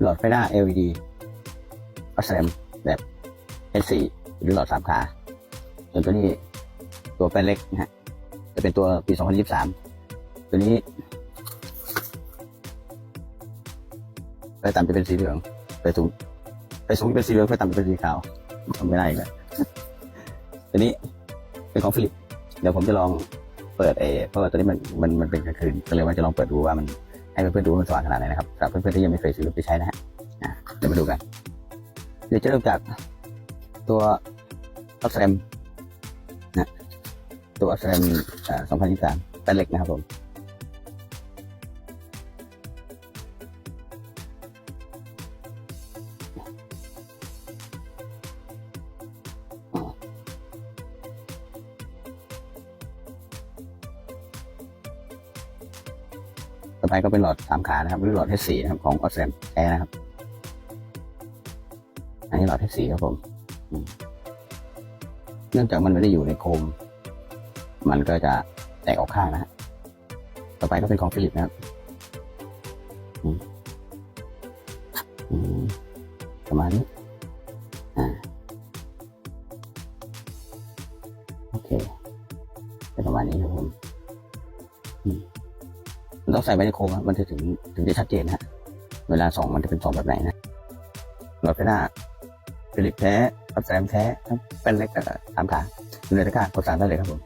หลอดไฟหน้า LED อัลแซมแบบ S4 หรือหลอดสามขาส่วนตัวนี้ตัวแป้นเล็กนะฮะจะเป็นตัวปี 2023 ตัวนี้ไฟต่ำจะเป็นสีเหลืองไฟสูงไฟสูงจะเป็นสีเหลืองไฟต่ำจะเป็นสีขาวทำไม่ได้อีกแล้วตัวนี้เป็นของฟิลิปเดี๋ยวผมจะลองเปิดเอเพราะว่าตัวนี้มันมันมันเป็นกลางคืนก็เลยว่าจะลองเปิดดูว่ามัน ให้เพื่อนๆดูมันสว่างขนาดไหนนะครับสำหรับเพื่อนๆที่ยังไม่เคยซื้อหรือไปใช้นะฮะเดี๋ยวมาดูกัน เดี๋ยวจะเริ่มจากตัวอัพแซมนะตัวอัลแซมอ่า2023แป้นเล็กนะครับผม ไปก็เป็นหลอดสามขานะครับหรือหลอดเทสสีนะครับของออสแซมแอร์นะครับ อันนี้หลอดเทสสีครับผม เนื่องจากมันไม่ได้อยู่ในโคม มันก็จะแตกออกข้างนะฮะต่อไปก็เป็นของฟิลิปนะครับประมาณนี้อ่าโอเคเป็นประมาณนี้ครับผม ต้องใส่ไว้ในโคมครับมันจะถึงถึงจะชัดเจนนะฮะเวลาส่องมันจะเป็นส่องแบบไหนนะหลอดไฟหน้าฟิลิกแท้อัลแสมแท้ทั้งเป็นเล็กกับสามขาอยู่ในตะกร้ากดสั่งได้เลยครับผม